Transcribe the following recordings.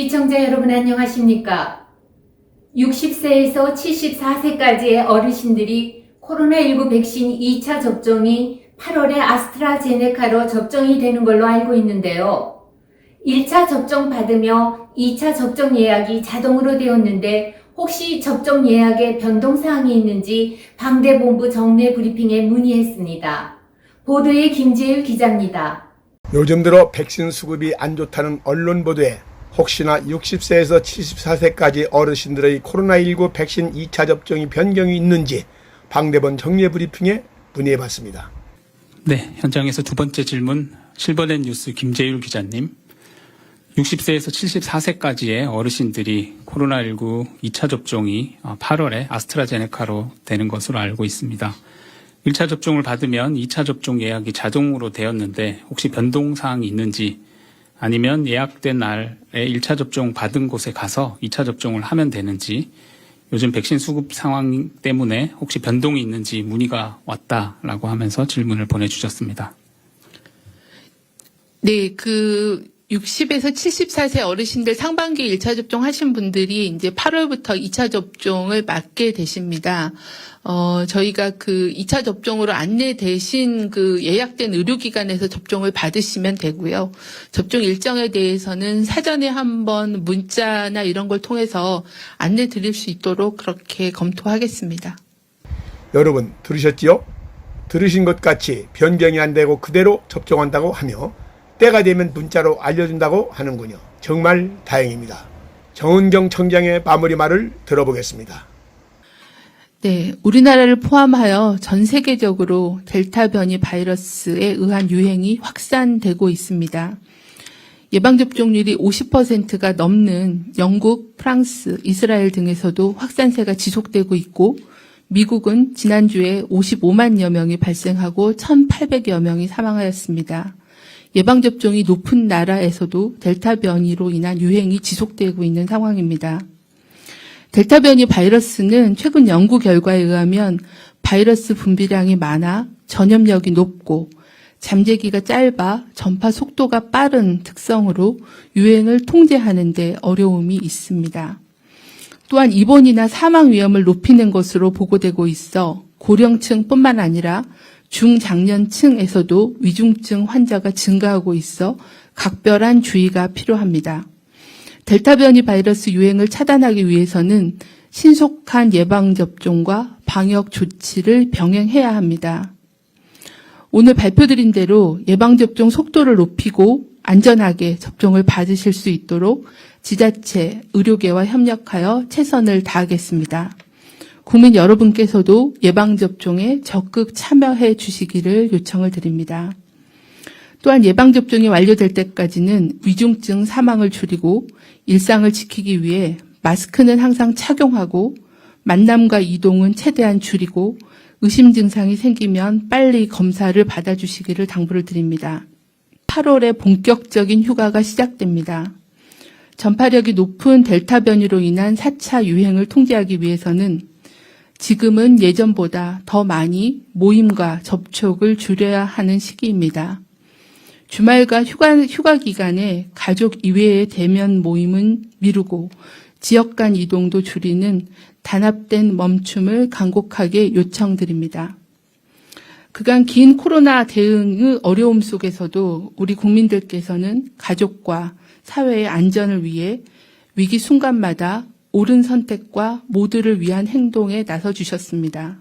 시청자 여러분 안녕하십니까? 60세에서 74세까지의 어르신들이 코로나19 백신 2차 접종이 8월에 아스트라제네카로 접종이 되는 걸로 알고 있는데요. 1차 접종 받으며 2차 접종 예약이 자동으로 되었는데 혹시 접종 예약에 변동사항이 있는지 방대본부 정례 브리핑에 문의했습니다. 보도의 김재율 기자입니다. 요즘 들어 백신 수급이 안 좋다는 언론 보도에 혹시나 60세에서 74세까지 어르신들의 코로나19 백신 2차 접종이 변경이 있는지 방대본 정례 브리핑에 문의해봤습니다. 네, 현장에서 두 번째 질문 실버넷 뉴스 김재율 기자님. 60세에서 74세까지의 어르신들이 코로나19 2차 접종이 8월에 아스트라제네카로 되는 것으로 알고 있습니다. 1차 접종을 받으면 2차 접종 예약이 자동으로 되었는데 혹시 변동 사항이 있는지 아니면 예약된 날에 1차 접종 받은 곳에 가서 2차 접종을 하면 되는지 요즘 백신 수급 상황 때문에 혹시 변동이 있는지 문의가 왔다라고 하면서 질문을 보내주셨습니다. 네, 그 60에서 74세 어르신들 상반기 1차 접종 하신 분들이 이제 8월부터 2차 접종을 맞게 되십니다. 어, 저희가 그 2차 접종으로 안내되신 그 예약된 의료기관에서 접종을 받으시면 되고요. 접종 일정에 대해서는 사전에 한번 문자나 이런 걸 통해서 안내 드릴 수 있도록 그렇게 검토하겠습니다. 여러분 들으셨지요? 들으신 것 같이 변경이 안 되고 그대로 접종한다고 하며 때가 되면 문자로 알려준다고 하는군요. 정말 다행입니다. 정은경 청장의 마무리 말을 들어보겠습니다. 네, 우리나라를 포함하여 전 세계적으로 델타 변이 바이러스에 의한 유행이 확산되고 있습니다. 예방접종률이 50%가 넘는 영국, 프랑스, 이스라엘 등에서도 확산세가 지속되고 있고, 미국은 지난주에 55만여 명이 발생하고 1,800여 명이 사망하였습니다. 예방접종이 높은 나라에서도 델타 변이로 인한 유행이 지속되고 있는 상황입니다. 델타 변이 바이러스는 최근 연구 결과에 의하면 바이러스 분비량이 많아 전염력이 높고 잠재기가 짧아 전파 속도가 빠른 특성으로 유행을 통제하는 데 어려움이 있습니다. 또한 입원이나 사망 위험을 높이는 것으로 보고되고 있어 고령층뿐만 아니라 중장년층에서도 위중증 환자가 증가하고 있어 각별한 주의가 필요합니다. 델타 변이 바이러스 유행을 차단하기 위해서는 신속한 예방접종과 방역 조치를 병행해야 합니다. 오늘 발표드린 대로 예방접종 속도를 높이고 안전하게 접종을 받으실 수 있도록 지자체, 의료계와 협력하여 최선을 다하겠습니다. 국민 여러분께서도 예방접종에 적극 참여해 주시기를 요청을 드립니다. 또한 예방접종이 완료될 때까지는 위중증 사망을 줄이고 일상을 지키기 위해 마스크는 항상 착용하고 만남과 이동은 최대한 줄이고 의심 증상이 생기면 빨리 검사를 받아주시기를 당부를 드립니다. 8월에 본격적인 휴가가 시작됩니다. 전파력이 높은 델타 변이로 인한 4차 유행을 통제하기 위해서는 지금은 예전보다 더 많이 모임과 접촉을 줄여야 하는 시기입니다. 주말과 휴가, 휴가 기간에 가족 이외의 대면 모임은 미루고 지역 간 이동도 줄이는 단합된 멈춤을 간곡하게 요청드립니다. 그간 긴 코로나 대응의 어려움 속에서도 우리 국민들께서는 가족과 사회의 안전을 위해 위기 순간마다 옳은 선택과 모두를 위한 행동에 나서 주셨습니다.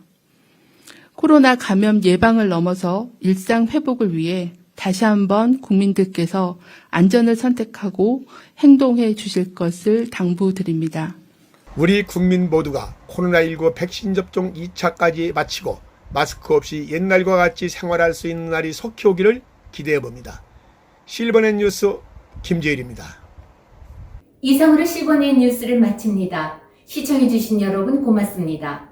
코로나 감염 예방을 넘어서 일상 회복을 위해 다시 한번 국민들께서 안전을 선택하고 행동해 주실 것을 당부드립니다. 우리 국민 모두가 코로나19 백신 접종 2차까지 마치고 마스크 없이 옛날과 같이 생활할 수 있는 날이 속히 오기를 기대해 봅니다. 실버넷 뉴스 김재일입니다. 이상으로 실버넷 뉴스를 마칩니다. 시청해주신 여러분 고맙습니다.